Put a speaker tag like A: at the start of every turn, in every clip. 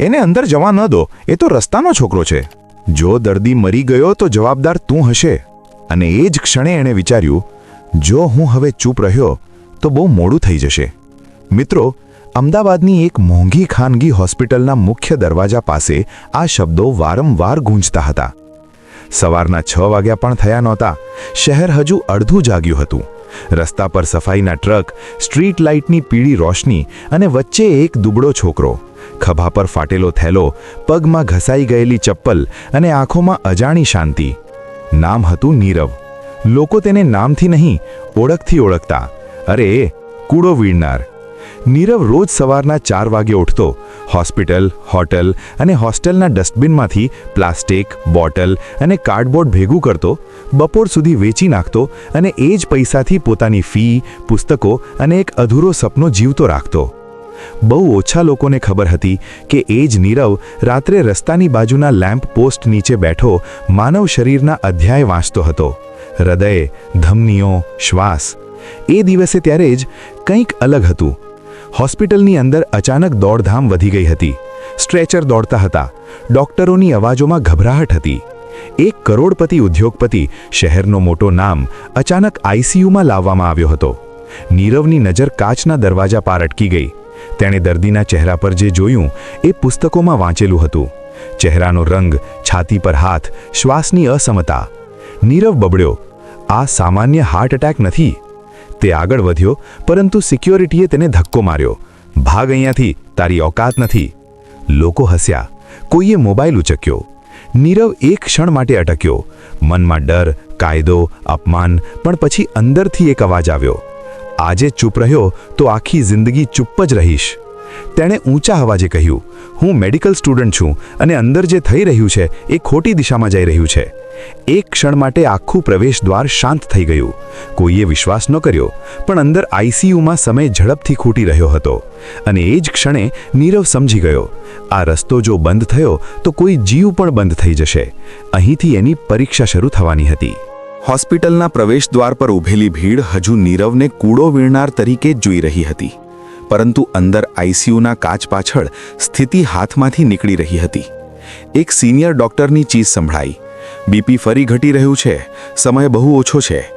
A: એને અંદર જવા ન દો. એ તો રસ્તાનો છોકરો છે. જો દર્દી મરી ગયો તો જવાબદાર તું હશે. અને એ જ ક્ષણે એણે વિચાર્યું, જો હું હવે ચૂપ રહ્યો તો બહુ મોડું થઈ જશે. મિત્રો, અમદાવાદની એક મોંઘી ખાનગી હોસ્પિટલના મુખ્ય દરવાજા પાસે આ શબ્દો વારંવાર ગૂંજતા હતા. સવારના છ વાગ્યા પણ થયા નહોતા. શહેર હજુ અડધું જાગ્યું હતું. રસ્તા પર સફાઈના ટ્રક, સ્ટ્રીટ લાઇટની પીળી રોશની અને વચ્ચે એક દુબળો છોકરો. ખભા પર ફાટેલો થેલો, પગમાં ઘસાઈ ગયેલી ચપ્પલ અને આંખોમાં અજાણી શાંતિ. નામ હતું નીરવ. લોકો તેને નામથી નહીં, ઓળખથી ઓળખતા. અરે, કૂડો વીણનાર. નીરવ રોજ સવારના ચાર વાગે ઉઠતો. હોસ્પિટલ, હોટલ અને હોસ્ટેલના ડસ્ટબિનમાંથી પ્લાસ્ટિક, બોટલ અને કાર્ડબોર્ડ ભેગું કરતો, બપોર સુધી વેચી નાખતો અને એ જ પૈસાથી પોતાની ફી, પુસ્તકો અને એક અધૂરો સપનો જીવતો રાખતો. બહુ ઓછા લોકોને ખબર હતી કે એ જ નીરવ રાત્રે રસ્તાની બાજુના લેમ્પ પોસ્ટ નીચે બેઠો માનવ શરીરના અધ્યાય વાંચતો હતો. હૃદય, ધમનીઓ, શ્વાસ. એ દિવસે ત્યારે જ કંઈક અલગ હતું. હોસ્પિટલની અંદર અચાનક દોડધામ વધી ગઈ હતી. સ્ટ્રેચર દોડતા હતા. ડોક્ટરોની અવાજોમાં ગભરાહટ હતી. એક કરોડપતિ ઉદ્યોગપતિ શહેરનો મોટો નામ અચાનક આઈસીયુમાં લાવવામાં આવ્યો હતો. નીરવની નજર કાચના દરવાજા પાર અટકી ગઈ. તેણે દર્દીના ચહેરા પર જે જોયું, એ પુસ્તકોમાં વાંચેલું હતું. ચહેરાનો રંગ, છાતી પર હાથ, શ્વાસની અસમતા. નીરવ બબડ્યો. આ સામાન્ય હાર્ટ એટેક નથી. તે આગળ વધ્યો, પરંતુ સિક્યોરિટીએ તેને ધક્કો માર્યો. ભાગ અહીંયાથી, તારી ઓકાત નથી. લોકો હસ્યા. કોઈએ મોબાઈલ ઉચક્યો. નીરવ એક ક્ષણ માટે અટક્યો. મનમાં ડર, કાયદો, અપમાન, પણ પછી અંદરથી એક અવાજ આવ્યો. આજે ચૂપ રહ્યો તો આખી જિંદગી ચૂપ જ રહીશ. તેણે ઊંચા અવાજે કહ્યું, હું મેડિકલ સ્ટુડન્ટ છું અને અંદર જે થઈ રહ્યું છે એ ખોટી દિશામાં જઈ રહ્યું છે. એક ક્ષણ માટે આખું પ્રવેશ દ્વાર શાંત થઈ ગયું. કોઈએ વિશ્વાસ ન કર્યો, પણ અંદર આઈસીયુમાં સમય ઝડપથી ખૂટી રહ્યો હતો અને એ જ ક્ષણે નીરવ સમજી ગયો, આ રસ્તો જો બંધ થયો તો કોઈ જીવ પણ બંધ થઈ જશે. અહીંથી એની પરીક્ષા શરૂ થવાની હતી. હોસ્પિટલના પ્રવેશદ્વાર પર ઊભેલી ભીડ હજુ નીરવને કૂડો વીણનાર તરીકે જ જોઈ રહી હતી. પરંતુ અંદર આઈસીયુના કાચ પાછળ સ્થિતિ હાથમાંથી નીકળી રહી હતી. એક સિનિયર ડોક્ટરની ચીજ સંભળાઈ. બીપી ફરી ઘટી રહ્યું છે. સમય બહુ ઓછો છે.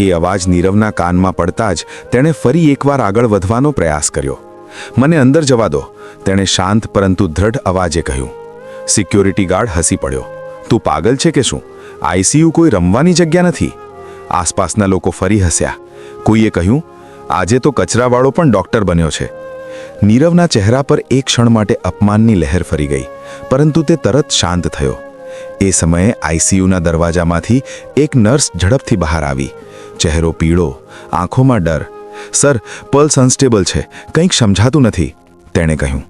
A: એ અવાજ નીરવના કાનમાં પડતા જ તેણે ફરી એકવાર આગળ વધવાનો પ્રયાસ કર્યો. મને અંદર જવા દો, તેણે શાંત પરંતુ દ્રઢ અવાજે કહ્યું. સિક્યોરિટી ગાર્ડ હસી પડ્યો. તું પાગલ છે કે શું? આઈસીયુ કોઈ રમવાની જગ્યા નથી. આસપાસના લોકો ફરી હસ્યા. કોઈએ કહ્યું, આજે તો કચરાવાળો પણ ડોક્ટર બન્યો છે. નીરવના ચહેરા પર એક ક્ષણ માટે અપમાનની લહેર ફરી ગઈ, પરંતુ તે તરત શાંત થયો. એ સમયે આઈસીયુના દરવાજામાંથી એક નર્સ ઝડપથી બહાર આવી. ચહેરો પીળો, આંખોમાં ડર. સર પલ્સ અનસ્ટેબલ છે, કંઈક સમજાતું નથી, તેણે કહ્યું.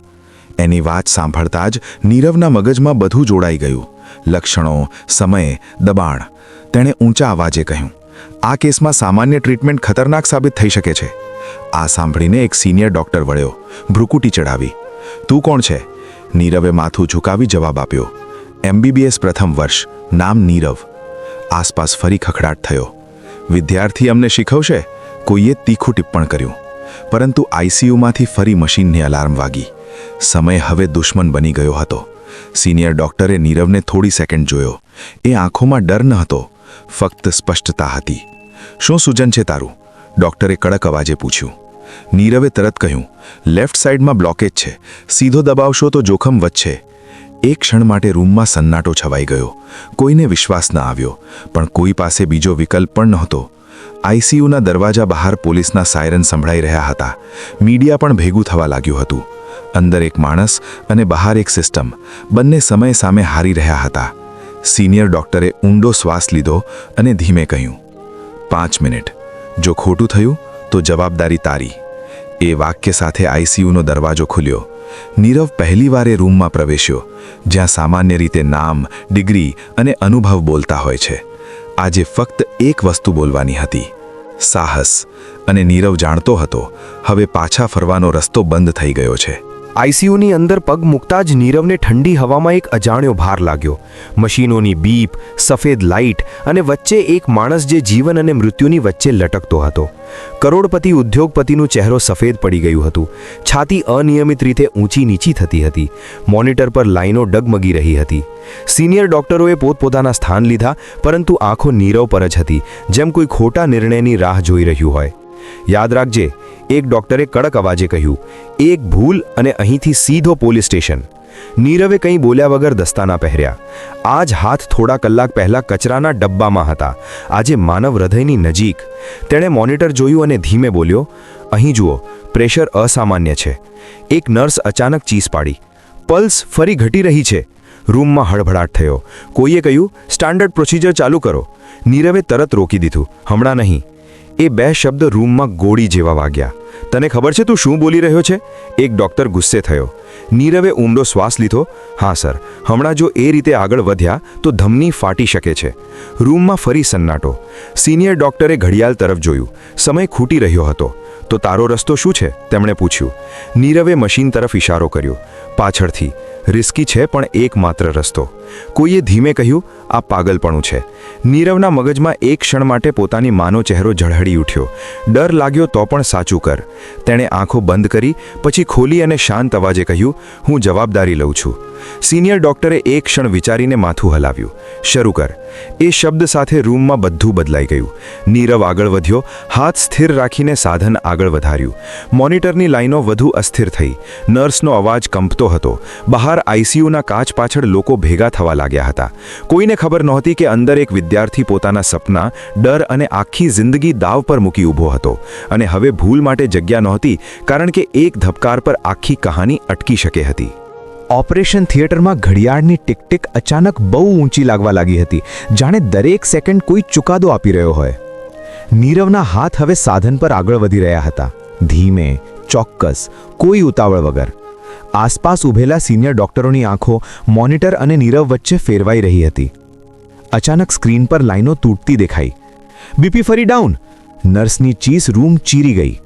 A: એની વાત સાંભળતા જ નીરવના મગજમાં બધું જોડાઈ ગયું. લક્ષણો, સમય, દબાણ. તેણે ઊંચા અવાજે કહ્યું, આ કેસમાં સામાન્ય ટ્રીટમેન્ટ ખતરનાક સાબિત થઈ શકે છે. આ સાંભળીને એક સિનિયર ડોક્ટર વળ્યો, ભ્રુકુટી ચડાવી. તું કોણ છે? નીરવે માથું ઝુકાવી જવાબ આપ્યો, એમબીબીએસ પ્રથમ વર્ષ, નામ નીરવ. આસપાસ ફરી ખખડાટ થયો, વિદ્યાર્થી અમને શીખવશે? કોઈએ તીખું ટિપ્પણ કર્યું, પરંતુ આઈસીયુમાંથી ફરી મશીનની અલાર્મ વાગી. સમય હવે દુશ્મન બની ગયો હતો. સિનિયર ડોક્ટરે નીરવને થોડી સેકન્ડ જોયો. એ આંખોમાં ડર ન હતો, ફક્ત સ્પષ્ટતા હતી. શું સૂજન છે તારું? ડોક્ટરે કડક અવાજે પૂછ્યું. નીરવે તરત કહ્યું લેફ્ટ સાઈડમાં બ્લોકેજ છે. સીધો દબાવશો તો જોખમ વધશે. એક ક્ષણ માટે રૂમમાં સન્નાટો છવાઈ ગયો. કોઈને વિશ્વાસ ન આવ્યો, પણ કોઈ પાસે બીજો વિકલ્પ પણ નહોતો. આઈસીયુના દરવાજા બહાર પોલીસના સાયરન સંભળાઈ રહ્યા હતા. મીડિયા પણ ભેગું થવા લાગ્યું હતું. અંદર એક માણસ અને બહાર એક સિસ્ટમ. બંને સમય સામે હારી રહ્યા હતા. સિનિયર ડોક્ટરે ઊંડો શ્વાસ લીધો અને ધીમે કહ્યું, પાંચ મિનિટ. જો ખોટું થયું, તો જવાબદારી તારી. એ વાક્ય સાથે આઈસીયુનો દરવાજો ખુલ્યો. નીરવ પહેલીવારે રૂમમાં પ્રવેશ્યો, જ્યાં સામાન્ય રીતે નામ, ડિગ્રી અને અનુભવ બોલતા હોય છે. આજે ફક્ત એક વસ્તુ બોલવાની હતી, સાહસ. અને નીરવ જાણતો હતો, હવે પાછા ફરવાનો રસ્તો બંધ થઈ ગયો છે.
B: આઈસીયુની અંદર પગ મૂકતા જ નીરવને ઠંડી હવામાં એક અજાણ્યો ભાર લાગ્યો. મશીનોની બીપ, સફેદ લાઇટ અને વચ્ચે એક માણસ જે જીવન અને મૃત્યુની વચ્ચે લટકતો હતો. કરોડપતિ ઉદ્યોગપતિનું ચહેરો સફેદ પડી ગયું હતું. છાતી અનિયમિત રીતે ઊંચી નીચી થતી હતી. મોનિટર પર લાઈનો ડગમગી રહી હતી. સિનિયર ડોક્ટરોએ પોતપોતાના સ્થાન લીધા, પરંતુ આંખો નીરવ પર જ હતી, જેમ કોઈ ખોટા નિર્ણયની રાહ જોઈ રહ્યું હોય. યાદ રાખજે, એક ડોક્ટરે કડક અવાજે કહ્યું, એક ભૂલ અને અહીંથી સીધો પોલીસ સ્ટેશન. નીરવે કંઈ બોલ્યા વગર દસ્તાના પહેર્યા. આજ હાથ થોડા કલાક પહેલા કચરાના ડબ્બામાં હતા. આજે માનવ હૃદયની નજીક. તેણે મોનિટર જોયું અને ધીમે બોલ્યો, અહીં જુઓ, પ્રેશર અસામાન્ય છે. એક નર્સ અચાનક ચીસ પાડી. પલ્સ ફરી ઘટી રહી છે. રૂમમાં હળભળાટ થયો. કોઈએ કહ્યું, સ્ટાન્ડર્ડ પ્રોસિજર ચાલુ કરો. નીરવે તરત રોકી દીધું. હમણાં નહીં. એ બે શબ્દ રૂમમાં ગોળી જેવા વાગ્યા. તને ખબર છે તું શું બોલી રહ્યો છે? એક ડોક્ટર ગુસ્સે થયો. નીરવે ઊંડો શ્વાસ લીધો. હા, સર. હમણાં જો એ રીતે આગળ વધ્યા, તો ધમની ફાટી શકે છે. રૂમમાં ફરી સન્નાટો. સિનિયર ડોક્ટરે ઘડિયાળ તરફ જોયું. સમય ખૂટી રહ્યો હતો. તો તારો રસ્તો શું છે? તેમણે પૂછ્યું. નીરવે મશીન તરફ ઇશારો કર્યો. પાછળથી. રિસ્કી છે, પણ એકમાત્ર રસ્તો. કોઈએ ધીમે કહ્યું, આ પાગલપણું છે. નીરવના મગજમાં એક ક્ષણ માટે પોતાની માનો ચહેરો ઝળહળી ઉઠ્યો. ડર લાગ્યો તો પણ સાચું કર. તેણે આંખો બંધ કરી, પછી ખોલી અને શાંત અવાજે કહ્યું હું જવાબદારી લઉં છું. સિનિયર ડોક્ટરે એક ક્ષણ વિચારીને માથું હલાવ્યું. શરૂ કર. એ શબ્દ સાથે રૂમમાં બધું બદલાઈ ગયું. નીરવ આગળ વધ્યો, હાથ સ્થિર રાખીને સાધન આગળ વધાર્યું. મોનિટરની લાઈનો વધુ અસ્થિર થઈ. નર્સનો અવાજ કંપતો હતો. બહાર આઈસીયુના કાચ પાછળ લોકો ભેગા થવા લાગ્યા હતા. કોઈને ખબર નહોતી કે અંદર એક વિદ્યાર્થી પોતાના સપના, ડર અને આખી જિંદગી દાવ પર મૂકી ઊભો હતો. અને હવે ભૂલ માટે જગ્યા નહોતી, કારણ કે એક ધબકાર પર આખી કહાની અટકી શકે હતી. ઓપરેશન થિયેટરમાં ઘડિયાળની ટિક ટિક અચાનક બહુ ઊંચી લાગવા લાગી હતી. જાણે દરેક સેકન્ડ કોઈ ચુકાદો આપી રહ્યો હોય. નીરવના હાથ હવે સાધન પર આગળ વધી રહ્યા હતા. ધીમે, ચોક્કસ, કોઈ ઉતાવળ વગર. આસપાસ ઊભેલા સિનિયર ડોક્ટરોની આંખો મોનિટર અને નીરવ વચ્ચે ફેરવાઈ રહી હતી. અચાનક સ્ક્રીન પર લાઈનો તૂટતી દેખાઈ. બીપી ફરી ડાઉન. નર્સની ચીસ રૂમ ચીરી ગઈ.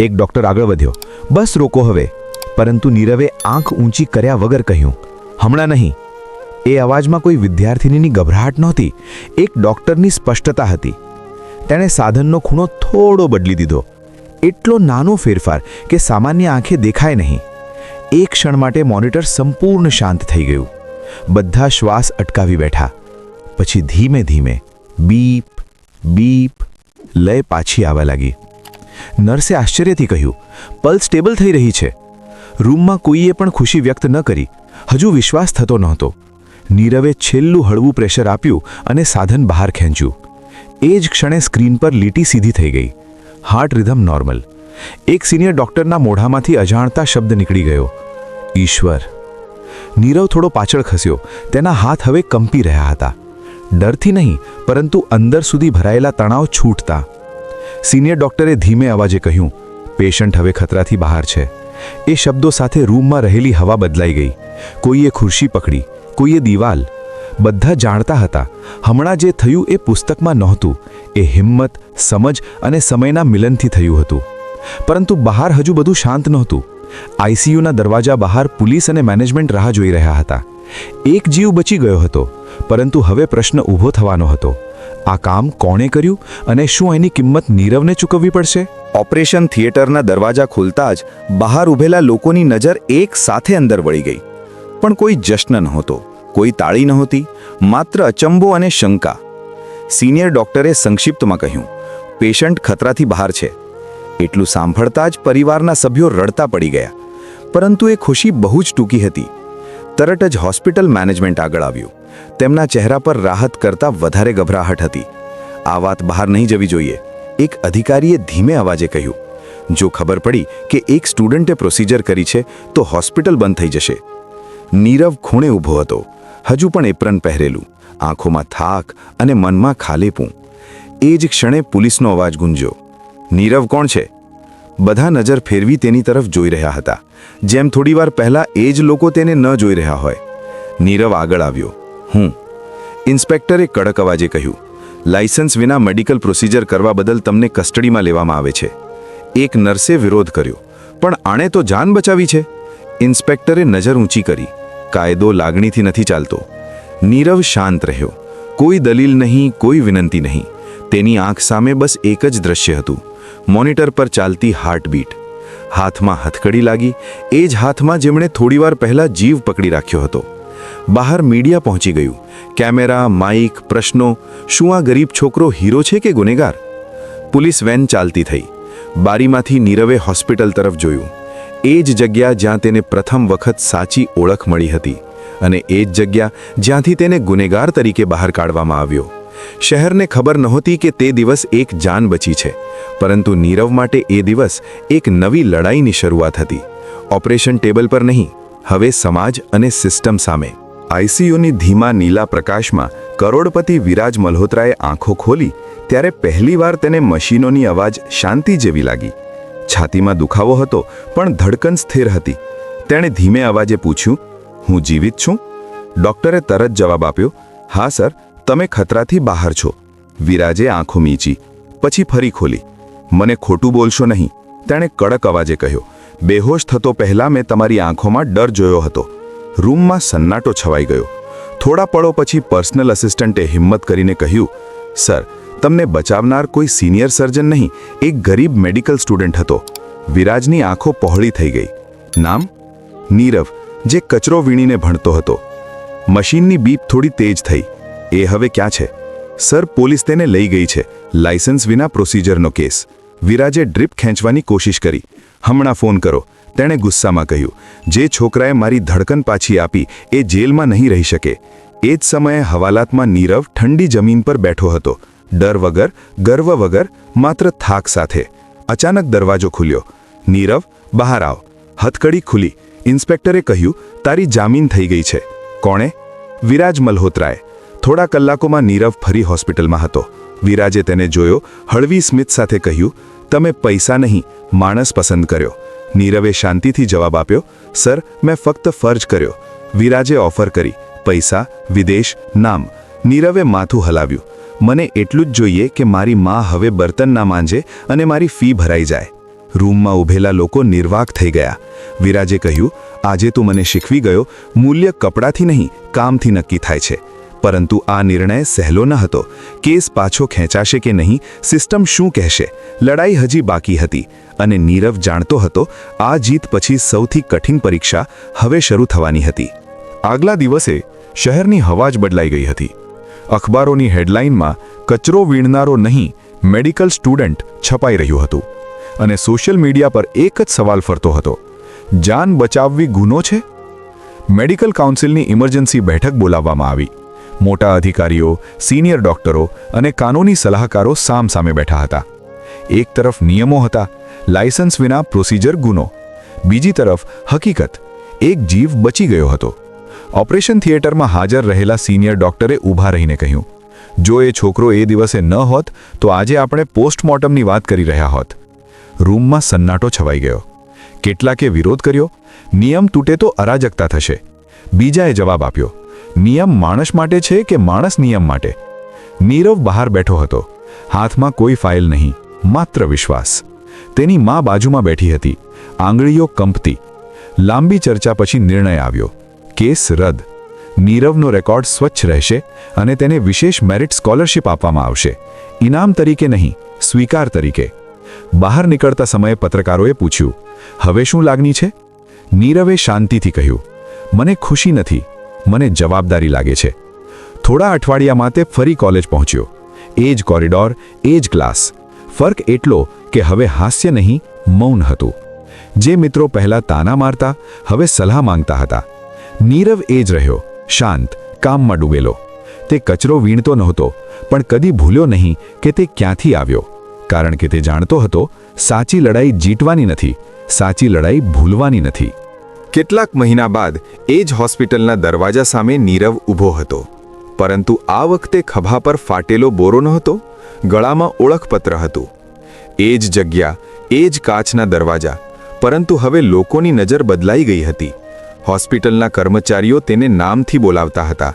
B: એક ડોક્ટર આગળ વધ્યો. બસ, રોકો હવે. પરંતુ નીરવે આંખ ઊંચી કર્યા વગર કહ્યું, હમણાં નહીં. એ અવાજમાં કોઈ વિદ્યાર્થિનીની ગભરાટ નહોતી, એક ડૉક્ટરની સ્પષ્ટતા હતી. તેણે સાધનનો ખૂણો થોડો બદલી દીધો. એટલો નાનો ફેરફાર કે સામાન્ય આંખે દેખાય નહીં. એક ક્ષણ માટે મોનિટર સંપૂર્ણ શાંત થઈ ગયું. બધા શ્વાસ અટકાવી બેઠા. પછી ધીમે ધીમે બીપ બીપ, લય પાછી આવવા લાગી. નર્સે આશ્ચર્યથી કહ્યું, પલ્સ સ્ટેબલ થઈ રહી છે. રૂમમાં કોઈએ પણ ખુશી વ્યક્ત ન કરી. હજુ વિશ્વાસ થતો નહોતો. નીરવે છેલ્લું હળવું પ્રેશર આપ્યું અને સાધન બહાર ખેંચ્યું. એ જ ક્ષણે સ્ક્રીન પર લીટી સીધી થઈ ગઈ. Heart rhythm normal. એક સિનિયર ડોક્ટરના મોઢામાંથી અજાણતા શબ્દ નીકળી ગયો. ઈશ્વર. નીરવ થોડો પાછળ ખસ્યો. તેના હાથ હવે કંપી રહ્યા હતા. ડરથી નહીં, પરંતુ અંદર સુધી ભરાયેલા તણાવ છૂટતા. સિનિયર ડોક્ટરે ધીમે અવાજે કહ્યું, પેશન્ટ હવે ખતરાથી બહાર છે. એ શબ્દો સાથે રૂમમાં રહેલી હવા બદલાઈ ગઈ. કોઈએ ખુરશી પકડી, કોઈએ દિવાલ. બધા જાણતા હતા, હમણાં જે થયું એ પુસ્તકમાં નહોતું, એ હિંમત, સમજ અને સમયના મિલનથી થયું હતું. પરંતુ બહાર હજુ બધું શાંત નહોતું. આઈસીયુના દરવાજા બહાર પોલીસ અને મેનેજમેન્ટ રાહ જોઈ રહ્યા હતા. એક જીવ બચી ગયો હતો, પરંતુ હવે પ્રશ્ન ઊભો થવાનો હતો. આ કામ કોણે કર્યું અને શું એની કિંમત નીરવને ચૂકવવી પડશે? ઓપરેશન થિયેટરના દરવાજા ખુલતા જ બહાર ઊભેલા લોકોની નજર એક સાથે અંદર વળી ગઈ. પણ કોઈ જશ્ન નહોતો, કોઈ તાળી નહોતી, માત્ર અચંબો અને શંકા. સિનિયર ડોક્ટરે સંક્ષિપ્તમાં કહ્યું, પેશન્ટ ખતરાથી બહાર છે. એટલું સાંભળતા જ પરિવારના સભ્યો રડતા પડી ગયા. પરંતુ એ ખુશી બહુ જ ટૂંકી હતી. તરત જ હોસ્પિટલ મેનેજમેન્ટ આગળ આવ્યું. તેમના ચહેરા પર રાહત કરતાં વધારે ગભરાહટ હતી. આ વાત બહાર નહીં જવી જોઈએ. એક અધિકારીએ ધીમે અવાજે કહ્યું, જો ખબર પડી કે એક સ્ટુડન્ટે પ્રોસિજર કરી છે, તો હોસ્પિટલ બંધ થઈ જશે. નીરવ ખૂણે ઊભો હતો. હજુ પણ એપ્રન પહેરેલું. આંખોમાં થાક અને મનમાં ખાલેપું. એ જ ક્ષણે પોલીસનો અવાજ ગુંજ્યો, નીરવ કોણ છે? બધા નજર ફેરવી તેની તરફ જોઈ રહ્યા હતા. જેમ થોડીવાર પહેલા એ જ લોકો તેને ન જોઈ રહ્યા હોય. નીરવ આગળ આવ્યો. હું. ઇન્સ્પેક્ટરે કડક અવાજે કહ્યું. લાયસન્સ વિના મેડિકલ પ્રોસિજર કરવા બદલ તમને કસ્ટડીમાં લેવામાં આવે છે. એક નર્સે વિરોધ કર્યો. પણ આણે તો જાન બચાવી છે?
A: ઇન્સ્પેક્ટરે નજર ઊંચી કરી. કાયદો લાગણીથી નથી ચાલતો. નીરવ શાંત રહ્યો. કોઈ દલીલ નહીં, કોઈ વિનંતી નહીં. તેની આંખ સામે બસ એક જ દ્રશ્ય હતું. મોનિટર પર ચાલતી હાર્ટબીટ. હાથમાં હથકડી લાગી, એ જ હાથમાં જેમણે થોડીવાર પહેલાં જીવ પકડી રાખ્યો હતો. બહાર મીડિયા પહોંચી ગયું. કેમેરા, માઇક, પ્રશ્નો, શું આ ગરીબ છોકરો હીરો છે કે ગુનેગાર? પોલીસ વેન ચાલતી થઈ. બારીમાંથી નીરવે હોસ્પિટલ તરફ જોયું. એ જ જગ્યા જ્યાં તેને પ્રથમ વખત સાચી ઓળખ મળી હતી અને એ જ જગ્યા જ્યાંથી તેને ગુનેગાર તરીકે બહાર કાઢવામાં આવ્યો. શહેરને ખબર નહોતી કે તે દિવસ એક જાન બચી છે. પરંતુ નીરવ માટે એ દિવસ એક નવી લડાઈની શરૂઆત હતી. ઓપરેશન ટેબલ પર નહીં, હવે સમાજ અને સિસ્ટમ સામે. આઈસીયુની ધીમા નીલા પ્રકાશમાં કરોડપતિ વિરાજ મલ્હોત્રાએ આંખો ખોલી, ત્યારે પહેલીવાર તેને મશીનોની અવાજ શાંતિ જેવી લાગી. છાતીમાં દુખાવો હતો, પણ ધડકન સ્થિર હતી. તેણે ધીમે અવાજે પૂછ્યું, હું જીવિત છું? ડૉક્ટરે તરત જવાબ આપ્યો, હા, સર તમે ખતરાથી બહાર છો. વિરાજે આંખો મીચી, પછી ફરી ખોલી. મને ખોટું બોલશો નહીં, તેણે કડક અવાજે કહ્યો. બેહોશ થતો પહેલાં મેં તમારી આંખોમાં ડર જોયો હતો. રૂમમાં સન્નાટો છવાઈ ગયો. થોડા પળો પછી પર્સનલ અસિસ્ટન્ટે હિંમત કરીને કહ્યું, સર, તમને બચાવનાર કોઈ સિનિયર સર્જન નહીં, એક ગરીબ મેડિકલ સ્ટુડન્ટ હતો. વિરાજની આંખો પહોળી થઈ ગઈ. નામ? નીરવ, જે કચરો વીણીને ભણતો હતો. મશીનની બીપ થોડી તેજ થઈ. એ હવે ક્યાં છે? સર, પોલીસ તેને લઈ ગઈ છે. લાયસન્સ વિના પ્રોસિજરનો કેસ. વિરાજે ડ્રીપ ખેંચવાની કોશિશ કરી. હમણાં ફોન કરો. તેણે ગુસ્સામાં કહ્યું, જે છોકરાએ મારી ધડકન પાછી આપી, એ જેલમાં નહીં રહી શકે. એ જ સમયે હવાલાતમાં નીરવ ઠંડી જમીન પર બેઠો હતો. ડર વગર, ગર્વ વગર, માત્ર થાક સાથે. અચાનક દરવાજો ખુલ્યો. નીરવ, બહાર આવ. હથકડી ખુલી. ઇન્સ્પેક્ટરે કહ્યું, તારી જામીન થઈ ગઈ છે. કોણે? વિરાજ મલ્હોત્રાએ. થોડા કલાકોમાં નીરવ ફરી હોસ્પિટલમાં હતો. વિરાજે તેને જોયો, હળવી સ્મિત સાથે કહ્યું, તમે પૈસા નહીં, માણસ પસંદ કર્યો. નીરવે શાંતિથી જવાબ આપ્યો, સર, મેં ફક્ત ફર્જ કર્યો. વિરાજે ઓફર કરી, પૈસા, વિદેશ, નામ. નીરવે માથું હલાવ્યું, મને એટલું જ જોઈએ કે મારી મા હવે બર્તન ના માંજે અને મારી ફી ભરાઈ જાય. રૂમમાં ઊભેલા લોકો નિર્વાક થઈ ગયા. વિરાજે કહ્યું, આજે તું મને શીખવી ગયો, મૂલ્ય કપડાથી નહીં, કામથી નક્કી થાય છે. પરંતુ આ નિર્ણય સહેલો ન હતો. કેસ પાછો ખેંચાશે કે નહીં, સિસ્ટમ શું કહેશે? લડાઈ હજી બાકી હતી અને નીરવ જાણતો હતો, આ જીત પછી સૌથી કઠિન પરીક્ષા હવે શરૂ થવાની હતી. આગલા દિવસે શહેરની હવા જ બદલાઈ ગઈ હતી. અખબારોની હેડલાઇનમાં કચરો વીણનારો નહીં, મેડિકલ સ્ટુડન્ટ છપાઈ રહ્યું હતું અને સોશિયલ મીડિયા પર એક જ સવાલ ફરતો હતો. જાન બચાવવી ગુનો છે? મેડિકલ કાઉન્સિલની ઇમરજન્સી બેઠક બોલાવવામાં આવી. મોટા અધિકારીઓ, સિનિયર ડોક્ટરો અને કાનૂની સલાહકારો સામસામે બેઠા હતા. એક તરફ નિયમો હતા, લાયસન્સ વિના પ્રોસિજર ગુનો. બીજી તરફ હકીકત, એક જીવ બચી ગયો હતો. ઓપરેશન થિયેટરમાં હાજર રહેલા સિનિયર ડોક્ટરે ઊભા રહીને કહ્યું, જો એ છોકરો એ દિવસે ન હોત, તો આજે આપણે પોસ્ટમોર્ટમની વાત કરી રહ્યા હોત. રૂમમાં સન્નાટો છવાઈ ગયો. કેટલાકે વિરોધ કર્યો, નિયમ તૂટે તો અરાજકતા થશે. બીજાએ જવાબ આપ્યો નિયમ માણસ માટે છે કે માણસ નિયમ માટે? નીરવ બહાર બેઠો હતો. હાથમાં કોઈ ફાઇલ નહીં, માત્ર વિશ્વાસ. તેની મા બાજુમાં બેઠી હતી. આંગળીઓ કંપતી. લાંબી ચર્ચા પછી નિર્ણય આવ્યો. કેસ રદ. નીરવનો રેકોર્ડ સ્વચ્છ રહેશે અને તેને વિશેષ મેરિટ સ્કોલરશિપ આપવામાં આવશે. ઇનામ તરીકે નહીં, સ્વીકાર તરીકે. બહાર નીકળતા સમયે પત્રકારોએ પૂછ્યું, હવે શું લાગણી છે? નીરવે શાંતિથી કહ્યું, મને ખુશી નથી. મને જવાબદારી લાગે છે. થોડા અઠવાડિયામાં તે ફરી કોલેજ પહોંચ્યો. એ જ કોરિડોર, એ જ ક્લાસ. ફર્ક એટલો કે હવે હાસ્ય નહીં, મૌન હતું. જે મિત્રો પહેલા તાના મારતા, હવે સલાહ માંગતા હતા. નીરવ એ જ રહ્યો, શાંત, કામમાં ડૂબેલો. તે કચરો વીણતો નહોતો, પણ કદી ભૂલ્યો નહીં કે તે ક્યાંથી આવ્યો. કારણ કે તે જાણતો હતો, સાચી લડાઈ જીતવાની નથી, સાચી લડાઈ ભૂલવાની નથી. કેટલાક મહિના બાદ એ જ હોસ્પિટલના દરવાજા સામે નીરવ ઊભો હતો. પરંતુ આ વખતે ખભા પર ફાટેલો બોરો નહોતો, ગળામાં ઓળખપત્ર હતું. એ જ જગ્યા, એ જ કાચના દરવાજા, પરંતુ હવે લોકોની નજર બદલાઈ ગઈ હતી. હોસ્પિટલના કર્મચારીઓ તેને નામથી બોલાવતા હતા,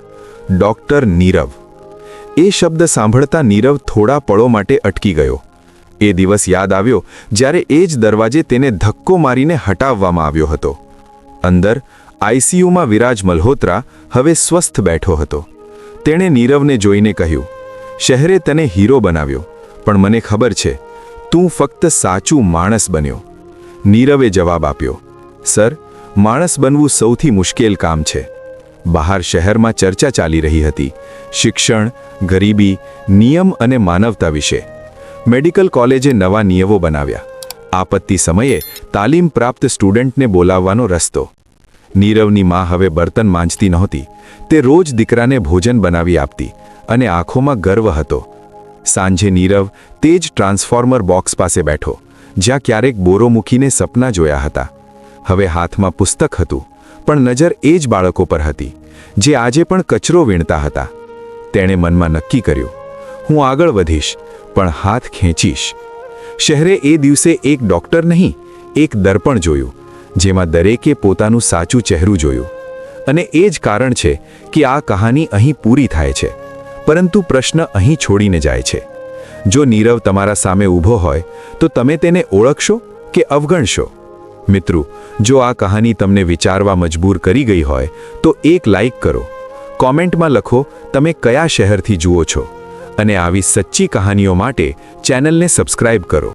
A: ડૉક્ટર નીરવ. એ શબ્દ સાંભળતા નીરવ થોડા પળો માટે અટકી ગયો. એ દિવસ યાદ આવ્યો જ્યારે એ જ દરવાજે તેને ધક્કો મારીને હટાવવામાં આવ્યો હતો.
C: અંદર આઈસીયુમાં વિરાજ મલ્હોત્રા હવે સ્વસ્થ બેઠો હતો. તેણે નીરવને જોઈને કહ્યું, શહેરે તને હીરો બનાવ્યો, પણ મને ખબર છે, તું ફક્ત સાચું માણસ બન્યો. નીરવે જવાબ આપ્યો, સર, માણસ બનવું સૌથી મુશ્કેલ કામ છે. બહાર શહેરમાં ચર્ચા ચાલી રહી હતી, શિક્ષણ, ગરીબી, નિયમ અને માનવતા વિશે. મેડિકલ કોલેજે નવા નિયમો બનાવ્યા. આપત્તિ સમયે તાલીમ પ્રાપ્ત સ્ટુડન્ટને બોલાવવાનો રસ્તો. નીરવની મા હવે બર્તન માંજતી નહોતી. તે રોજ દીકરાને ભોજન બનાવી આપતી અને આંખોમાં ગર્વ હતો. સાંજે નીરવ તે જ ટ્રાન્સફોર્મર બોક્સ પાસે બેઠો, જ્યાં ક્યારેક બોરો મૂકીને સપના જોયા હતા. હવે હાથમાં પુસ્તક હતું, પણ નજર એ જ બાળકો પર હતી, જે આજે પણ કચરો વીણતા હતા. તેણે મનમાં નક્કી કર્યું, હું આગળ વધીશ, પણ હાથ ખેંચીશ. શહેરે એ દિવસે એક ડૉક્ટર નહીં, એક દર્પણ જોયું, જેમાં દરેકે પોતાનું સાચું ચહેરું જોયું. અને એ જ કારણ છે કે આ કહાની અહીં પૂરી થાય છે. પરંતુ પ્રશ્ન અહીં છોડીને જાય છે. જો નીરવ તમારા સામે ઊભો હોય, તો તમે તેને ઓળખશો કે અવગણશો? મિત્રો, જો આ કહાની તમને વિચારવા મજબૂર કરી ગઈ હોય, તો એક લાઈક કરો. કોમેન્ટમાં લખો, તમે કયા શહેરથી જુઓ છો? અને આવી સચ્ચી કહાનીઓ માટે ચેનલને સબસ્ક્રાઇબ કરો.